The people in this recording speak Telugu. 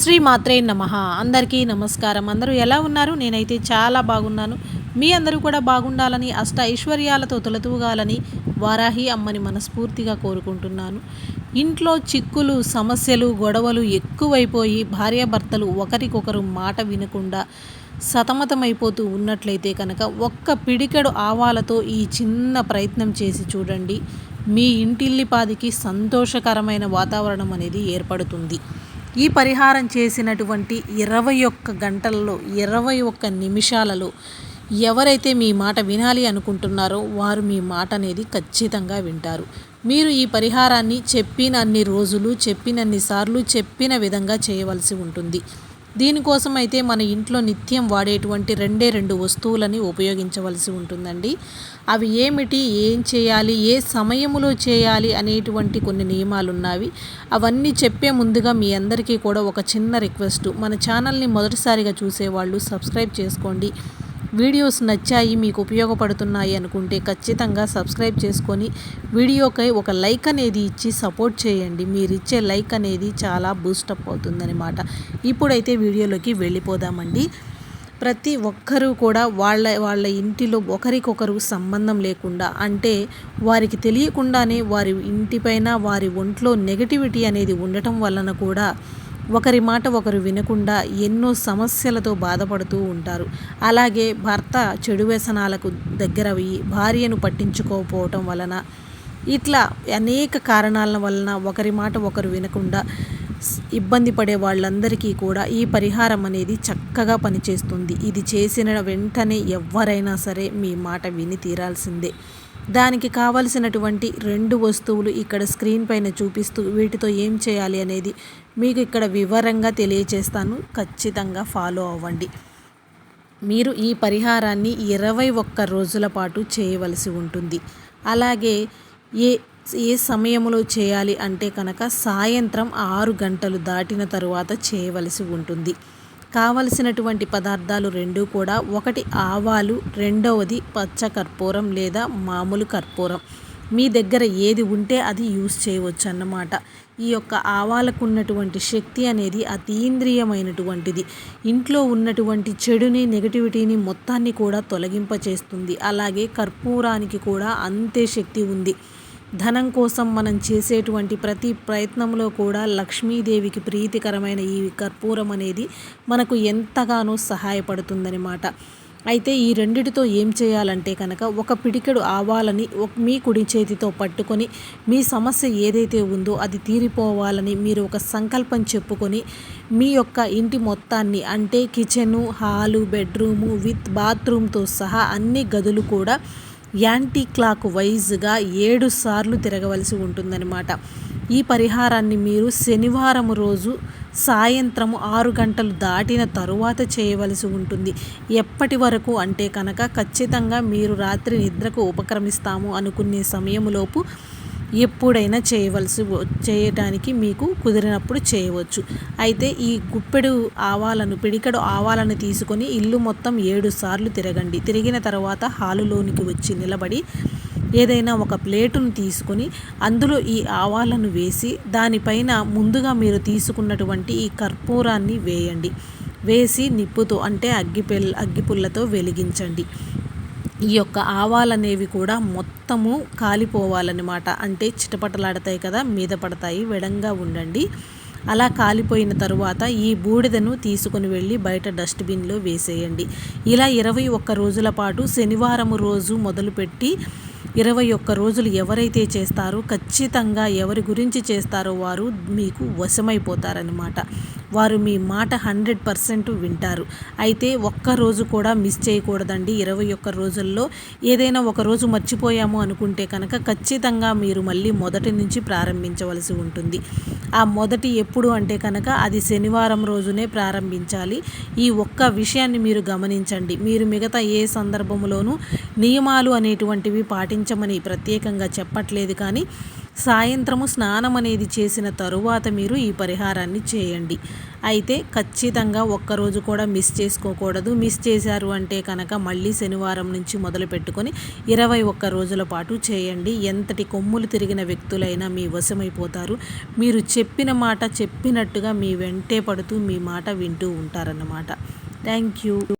శ్రీ మాత్రే నమ. అందరికీ నమస్కారం. అందరూ ఎలా ఉన్నారు? నేనైతే చాలా బాగున్నాను. మీ అందరూ కూడా బాగుండాలని అష్ట ఐశ్వర్యాలతో తొలతూగాలని వారాహి అమ్మని మనస్ఫూర్తిగా కోరుకుంటున్నాను. ఇంట్లో చిక్కులు సమస్యలు గొడవలు ఎక్కువైపోయి భార్యాభర్తలు ఒకరికొకరు మాట వినకుండా సతమతమైపోతూ ఉన్నట్లయితే కనుక ఒక్క పిడికెడు ఆవాలతో ఈ చిన్న ప్రయత్నం చేసి చూడండి. మీ ఇంటిల్లిపాదికి సంతోషకరమైన వాతావరణం అనేది ఏర్పడుతుంది. ఈ పరిహారం చేసినటువంటి ఇరవై ఒక్క గంటలలో ఇరవై ఒక్క నిమిషాలలో ఎవరైతే మీ మాట వినాలి అనుకుంటున్నారో వారు మీ మాట అనేది ఖచ్చితంగా వింటారు. మీరు ఈ పరిహారాన్ని చెప్పినన్ని రోజులు చెప్పినన్ని సార్లు చెప్పిన విధంగా చేయవలసి ఉంటుంది. దీనికోసం అయితే మన ఇంట్లో నిత్యం వాడేటువంటి రెండే రెండు వస్తువులని ఉపయోగించవలసి ఉంటుందండి. అవి ఏమిటి? ఏం చేయాలి? ఏ సమయములో చేయాలి? అనేటువంటి కొన్ని నియమాలు ఉన్నవి అవన్నీ చెప్పే ముందుగా మీ అందరికీ కూడా ఒక చిన్న రిక్వెస్ట్. మన ఛానల్ని మొదటిసారిగా చూసేవాళ్ళు సబ్స్క్రైబ్ చేసుకోండి. వీడియోస్ నచ్చాయి మీకు ఉపయోగపడుతున్నాయి అనుకుంటే ఖచ్చితంగా సబ్స్క్రైబ్ చేసుకొని వీడియోకై ఒక లైక్ అనేది ఇచ్చి సపోర్ట్ చేయండి. మీరు ఇచ్చే లైక్ అనేది చాలా బూస్టప్ అవుతుందన్నమాట. ఇప్పుడైతే వీడియోలోకి వెళ్ళిపోదామండి. ప్రతి ఒక్కరూ కూడా వాళ్ళ వాళ్ళ ఇంటిలో ఒకరికొకరు సంబంధం లేకుండా అంటే వారికి తెలియకుండానే వారి ఇంటిపైన వారి ఒంట్లో నెగటివిటీ అనేది ఉండటం వలన కూడా ఒకరి మాట ఒకరు వినకుండా ఎన్నో సమస్యలతో బాధపడుతూ ఉంటారు. అలాగే భర్త చెడు వ్యసనాలకు దగ్గరవి భార్యను పట్టించుకోకపోవటం వలన ఇట్లా అనేక కారణాల వలన ఒకరి మాట ఒకరు వినకుండా ఇబ్బంది పడే వాళ్ళందరికీ కూడా ఈ పరిహారం అనేది చక్కగా పనిచేస్తుంది. ఇది చేసిన వెంటనే ఎవరైనా సరే మీ మాట విని తీరాల్సిందే. దానికి కావలసినటువంటి రెండు వస్తువులు ఇక్కడ స్క్రీన్ పైన చూపిస్తూ వీటితో ఏం చేయాలి అనేది మీకు ఇక్కడ వివరంగా తెలియచేస్తాను. ఖచ్చితంగా ఫాలో అవ్వండి. మీరు ఈ పరిహారాన్ని ఇరవై ఒక్క రోజుల పాటు చేయవలసి ఉంటుంది. అలాగే ఏ ఏ సమయంలో చేయాలి అంటే కనుక సాయంత్రం ఆరు గంటలు దాటిన తరువాత చేయవలసి ఉంటుంది. కావలసినటువంటి పదార్థాలు రెండు కూడా ఒకటి ఆవాలు రెండవది పచ్చ కర్పూరం లేదా మామూలు కర్పూరం. మీ దగ్గర ఏది ఉంటే అది యూస్ చేయవచ్చు అన్నమాట ఈ యొక్క ఆవాలకు ఉన్నటువంటి శక్తి అనేది అతీంద్రియమైనటువంటిది. ఇంట్లో ఉన్నటువంటి చెడుని నెగటివిటీని మొత్తాన్ని కూడా తొలగింపచేస్తుంది. అలాగే కర్పూరానికి కూడా అంతే శక్తి ఉంది. ధనం కోసం మనం చేసేటువంటి ప్రతి ప్రయత్నంలో కూడా లక్ష్మీదేవికి ప్రీతికరమైన ఈ కర్పూరం అనేది మనకు ఎంతగానో సహాయపడుతుందనమాట అయితే ఈ రెండిటితో ఏం చేయాలంటే కనుక ఒక పిడికెడు ఆవాలని మీ కుడి చేతితో పట్టుకొని మీ సమస్య ఏదైతే ఉందో అది తీరిపోవాలని మీరు ఒక సంకల్పం చెప్పుకొని మీ యొక్క ఇంటి మొత్తాన్ని అంటే కిచెను హాలు బెడ్రూము విత్ బాత్రూమ్తో సహా అన్ని గదులు కూడా యాంటీ క్లాక్ వైజ్గా ఏడు సార్లు తిరగవలసి ఉంటుందన్నమాట. ఈ పరిహారాన్ని మీరు శనివారం రోజు సాయంత్రం ఆరు గంటలు దాటిన తరువాత చేయవలసి ఉంటుంది. ఎప్పటి వరకు అంటే కనుక ఖచ్చితంగా మీరు రాత్రి నిద్రకు ఉపక్రమిస్తాము అనుకునే సమయంలోపు ఎప్పుడైనా చేయవలసి చేయటానికి మీకు కుదిరినప్పుడు చేయవచ్చు. అయితే ఈ గుప్పెడు ఆవాలను పిడికడు ఆవాలను తీసుకొని ఇల్లు మొత్తం ఏడు సార్లు తిరగండి. తిరిగిన తర్వాత హాలులోనికి వచ్చి నిలబడి ఏదైనా ఒక ప్లేటును తీసుకొని అందులో ఈ ఆవాలను వేసి దానిపైన ముందుగా మీరు తీసుకున్నటువంటి ఈ కర్పూరాన్ని వేయండి. వేసి నిప్పుతో అంటే అగ్గిపెల్ అగ్గిపుల్లతో వెలిగించండి. ఈ యొక్క ఆవాలనేవి కూడా మొత్తము కాలిపోవాలన్నమాట. అంటే చిటపటలాడతాయి కదా మీద పడతాయి వెడంగా ఉండండి. అలా కాలిపోయిన తరువాత ఈ బూడిదను తీసుకుని వెళ్ళి బయట డస్ట్బిన్లో వేసేయండి. ఇలా ఇరవై ఒక్క రోజుల పాటు శనివారం రోజు మొదలుపెట్టి ఇరవై ఒక్క రోజులు ఎవరైతే చేస్తారో ఖచ్చితంగా ఎవరి గురించి చేస్తారో వారు మీకు వశమైపోతారనమాట వారు మీ మాట హండ్రెడ్ పర్సెంట్ వింటారు. అయితే ఒక్క రోజు కూడా మిస్ చేయకూడదండి. ఇరవై ఒక్క రోజుల్లో ఏదైనా ఒక రోజు మర్చిపోయాము అనుకుంటే కనుక ఖచ్చితంగా మీరు మళ్ళీ మొదటి నుంచి ప్రారంభించవలసి ఉంటుంది. ఆ మొదటి ఎప్పుడు అంటే కనుక అది శనివారం రోజునే ప్రారంభించాలి. ఈ ఒక్క విషయాన్ని మీరు గమనించండి. మీరు మిగతా ఏ సందర్భంలోనూ నియమాలు అనేటువంటివి పాటించమని ప్రత్యేకంగా చెప్పట్లేదు కానీ సాయంత్రము స్నానం అనేది చేసిన తరువాత మీరు ఈ పరిహారాన్ని చేయండి. అయితే ఖచ్చితంగా ఒక్కరోజు కూడా మిస్ చేసుకోకూడదు. మిస్ చేశారు అంటే కనుక మళ్ళీ శనివారం నుంచి మొదలు పెట్టుకొని ఇరవై ఒక్క రోజుల పాటు చేయండి. ఎంతటి కొమ్ములు తిరిగిన వ్యక్తులైనా మీ వశమైపోతారు. మీరు చెప్పిన మాట చెప్పినట్టుగా మీ వెంటే పడుతూ మీ మాట వింటూ ఉంటారన్నమాట. Thank you.